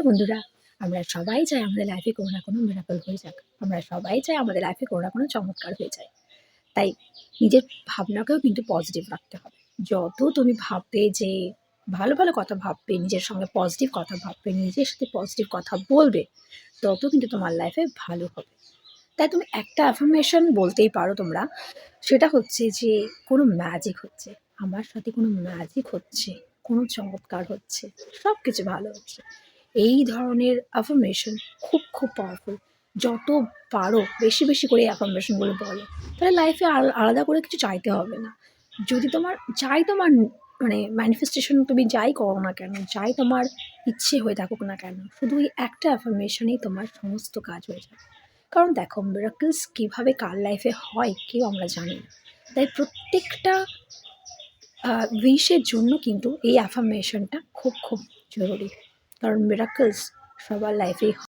Hello বন্ধুরা, আমরা সবাই চাই আমাদের লাইফে কোনো না কোনো মিরাকল হয়ে যাক। আমরা সবাই চাই আমাদের লাইফে কোনো না কোনো চমৎকার হয়ে যায়। তাই নিজের ভাবনাকেও কিন্তু পজিটিভ রাখতে হবে। যত তুমি ভাববে যে, ভালো ভালো কথা ভাববে, নিজের সঙ্গে পজিটিভ কথা ভাববে, নিজের সাথে পজিটিভ কথা বলবে, তত কিন্তু তোমার লাইফে ভালো হবে। তাই তুমি একটা অ্যাফার্মেশন বলতেই পারো তোমরা, সেটা হচ্ছে যে, কোনো ম্যাজিক হচ্ছে, আমার সাথে কোনো ম্যাজিক হচ্ছে, কোনো চমৎকার হচ্ছে সব কিছু ভালো হচ্ছে। এই ধরনের অ্যাফার্মেশন খুব খুব পাওয়ারফুল যত পারো, বেশি বেশি করে অ্যাফার্মেশনগুলো বলো। তাহলে লাইফে আলাদা করে কিছু চাইতে হবে না। যদি তোমার, যাই তোমার মানে ম্যানিফেস্টেশন তুমি যাই করো না কেন, যাই তোমার ইচ্ছে হয়ে থাকুক না কেন, শুধু এই একটা অ্যাফার্মেশনেই তোমার সমস্ত কাজ হয়ে যাবে। কারণ দেখো মিরাকলস কীভাবে কার লাইফে হয় কেউ আমরা জানি না। তাই প্রত্যেকটা উইশের জন্য কিন্তু এই অ্যাফার্মেশনটা খুব খুব জরুরি। কারণ মিরাকলস সবার লাইফেই